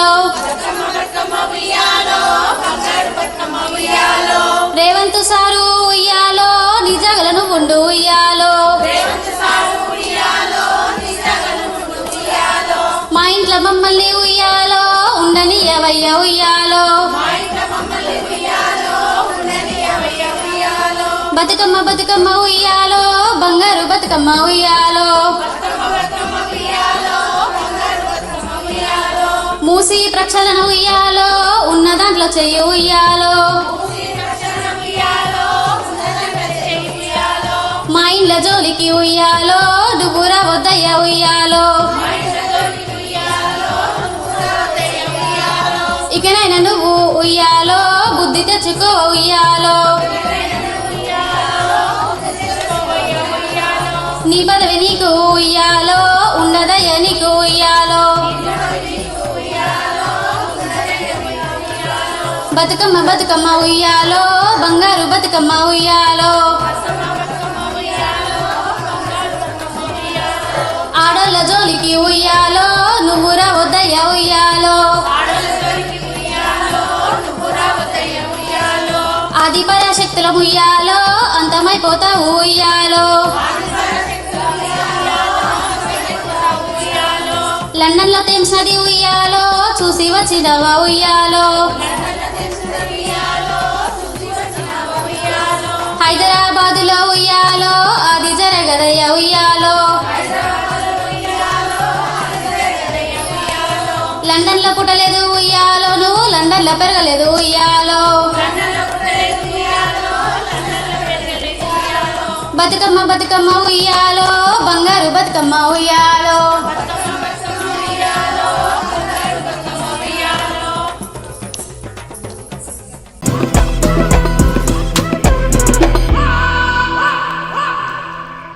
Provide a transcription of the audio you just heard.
ఇంట్లో రేవంత్ సారు ఉయ్యాలో నిజగలను ఉండు ఉయ్యాలో. మా ఇంట్లో మమ్మల్ని ఉయ్యాలో ఉండని ఎవయ్య ఉయ్యాలో. బతుకమ్మ బతుకమ్మ ఉయ్యాలో బంగారు బతుకమ్మ ఉయ్యాలో. మూసి ప్రక్షాళన ఉయ్యాలో ఉన్న దాంట్లో చెయ్యి ఉయ్యాలో మా ఇండ్ల జోలికి ఉయ్యాలో దుబుర వద్దయ్య ఉయ్యాలో. ఇకనైనా నువ్వు ఉయ్యాలో బుద్ధి తెచ్చుకో ఉయ్యాలో. నీ పదవి బతుకమ్మ బతుకమ్మ ఉయ్యాలో బంగారు బతుకమ్మ ఉయ్యాలో. ఆడోళ్ళ జోలికి ఉయ్యాలో నువ్వు రావద్దయ్య ఉయ్యాలో. ఆది పరాశక్తుల ఉయ్యాలో అంతమైపోతావు ఉయ్యాలో. లండన్లో తెలిసినది తెంచినది ఉయ్యాలో చూసి వచ్చిదవా ఉయ్యాలో. పుట్టలేదు ఉయ్యాలోను లండన్లో లండన్లో పెరగలేదు ఉయ్యాలో. బతుకమ్మ బతుకమ్మ ఉయ్యాలో బంగారు బతుకమ్మ ఉయ్యాలో.